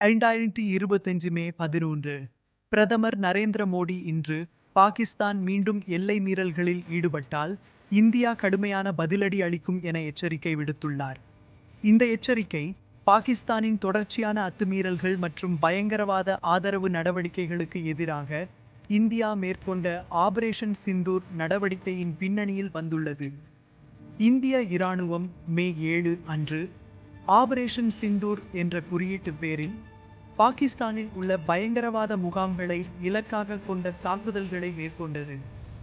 இரண்டாயிரத்தி இருபத்தஞ்சு மே பதினொன்று பிரதமர் நரேந்திர மோடி இன்று பாகிஸ்தான் மீண்டும் எல்லை மீறல்களில் ஈடுபட்டால் இந்தியா கடுமையான பதிலடி அளிக்கும் என எச்சரிக்கை விடுத்துள்ளார். இந்த எச்சரிக்கை பாகிஸ்தானின் தொடர்ச்சியான அத்துமீறல்கள் மற்றும் பயங்கரவாத ஆதரவு நடவடிக்கைகளுக்கு எதிராக இந்தியா மேற்கொண்ட ஆபரேஷன் சிந்தூர் நடவடிக்கையின் பின்னணியில் வந்துள்ளது. இந்திய இராணுவம் மே ஏழு அன்று ஆபரேஷன் சிந்தூர் என்ற குறியீட்டு பேரில் பாகிஸ்தானில் உள்ள பயங்கரவாத முகாம்களை இலக்காக கொண்ட தாக்குதல்களை மேற்கொண்டது.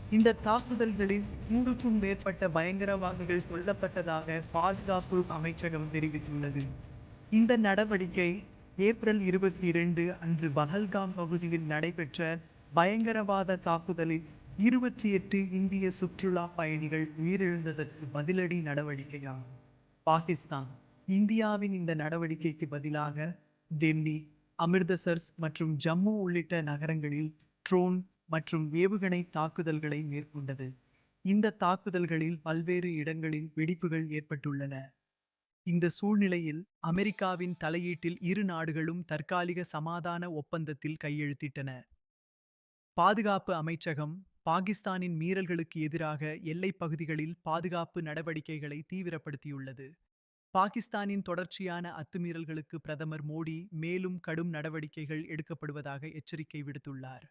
இந்த தாக்குதல்களில் நூறுக்கும் மேற்பட்ட பயங்கரவாதிகள் கொல்லப்பட்டதாக பாதுகாப்பு அமைச்சகம் தெரிவித்துள்ளது. இந்த நடவடிக்கை ஏப்ரல் இருபத்தி இரண்டு அன்று பஹல்காம் பகுதியில் நடைபெற்ற பயங்கரவாத தாக்குதலில் இருபத்தி எட்டு இந்திய சுற்றுலா பயணிகள் உயிரிழந்ததற்கு பதிலடி நடவடிக்கையாகும். பாகிஸ்தான் இந்தியாவின் இந்த நடவடிக்கைக்கு பதிலாக டெல்லி அமிர்தசர்ஸ் மற்றும் ஜம்மு உள்ளிட்ட நகரங்களில் ட்ரோன் மற்றும் ஏவுகணை தாக்குதல்களை மேற்கொண்டது. இந்த தாக்குதல்களில் பல்வேறு இடங்களில் வெடிப்புகள் ஏற்பட்டுள்ளன. இந்த சூழ்நிலையில் அமெரிக்காவின் தலையீட்டில் இரு நாடுகளும் தற்காலிக சமாதான ஒப்பந்தத்தில் கையெழுத்திட்டன. பாதுகாப்பு அமைச்சகம் பாகிஸ்தானின் மீறல்களுக்கு எதிராக எல்லைப் பகுதிகளில் பாதுகாப்பு நடவடிக்கைகளை தீவிரப்படுத்தியுள்ளது. பாகிஸ்தானின் தொடர்ச்சியான அத்துமீறல்களுக்கு பிரதமர் மோடி மேலும் கடும் நடவடிக்கைகள் எடுக்கப்படுவதாக எச்சரிக்கை விடுத்துள்ளார்.